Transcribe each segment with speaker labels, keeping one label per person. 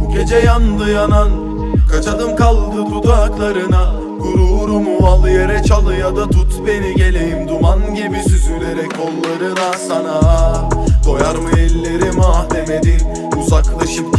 Speaker 1: Bu gece yandı yanan Kaç adım kaldı dudaklarına. Gururumu al yere çal ya da tut beni geleyim Duman gibi süzülerek kollarına sana. Doyar mı ellerim ah demedin Uzaklaşıp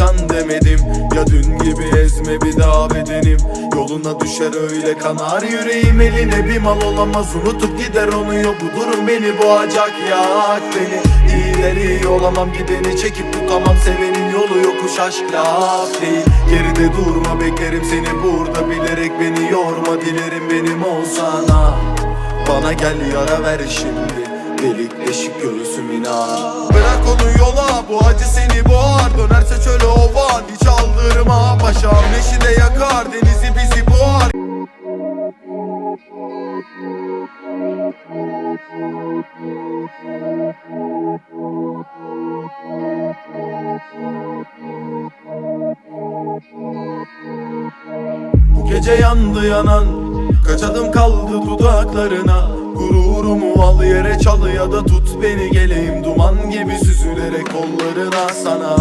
Speaker 1: can demedim. Ya dün gibi ezme bir daha bedenim. Yoluna düşer öyle kanar yüreğim eline. Bir mal olamaz Unutup gider onu. Yok bu durum beni boğacak yak beni. İyileri iyi olamam gideni çekip tutamam Sevenin yolu yokuş aşk laf değil. Geride durma beklerim seni burada. Bilerek beni yorma Dilerim benim olsana Bana gel yara ver şimdi. Delik deşik göğsüm inan Bırak onu yola bu acı seni boğar aldırma Paşam. Neşi de yakar denizi bizi boğar. Bu gece yandı yanan Kaç adım kaldı dudaklarına? Gururumu al yere çal ya da tut beni geleyim. Duman gibi süzülerek kollarına sana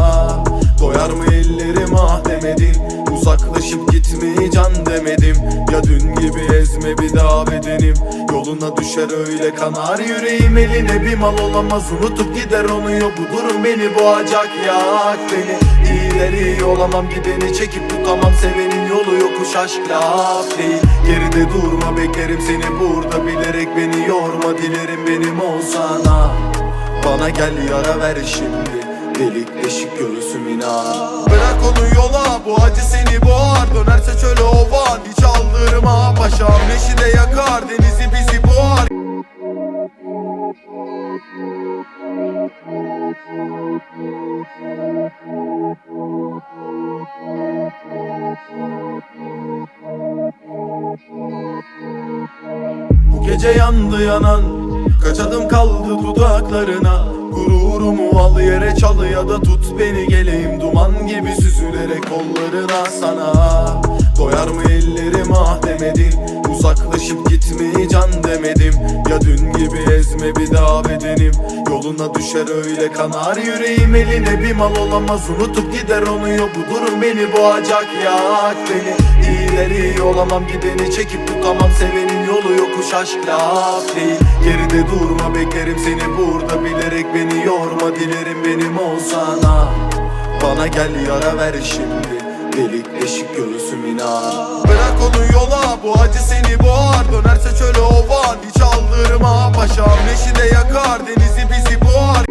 Speaker 1: Doyar mı ellerim ah demedin Uzaklaşıp gitmeyi can demedim. Ya dün gibi ezme bir daha bedenim. Yoluna düşer öyle kanar yüreğim eline. Bir mal olamaz Unutup gider onu yok bu durum beni boğacak yak beni. İyiler iyi olamam gideni çekip tutamam. Sevenin yolu yokuş aşk laf değil. Geride durma beklerim seni burada. Bilerek beni yorma Dilerim benim olsana. Bana gel yara ver şimdi Delik deşik göğsüm inan Bırak onu yola bu acı seni boğar. Dönerse çöle ovan hiç aldırma Paşam neşi de yakar denizi bizi boğar. Bu gece yandı yanan Kaç adım kaldı dudaklarına. Gururumu al yere çal ya da tut beni geleyim. Duman gibi süzülerek kollarına sana. Doyar mı ellerim ah demedin Uzaklaşıp gitmeyi can demedim. Ya dün gibi ezme bir daha bedenim. Yoluna düşer öyle kanar yüreğim. Eline bir mal olamaz Unutup gider onu. Yok bu durum beni boğacak yak beni. İyiler iyi olamam gideni çekip tutamam. Sevenin yolu yokuş aşk laf değil. Geride durma beklerim seni burada. Bilerek beni yorma Dilerim benim olsana Bana gel yara ver şimdi. Delik deşik göğsüm inan bu acı seni boğar. Dönerse çöle ovan hiç aldırma Paşam neşi de yakar. Denizi bizi boğar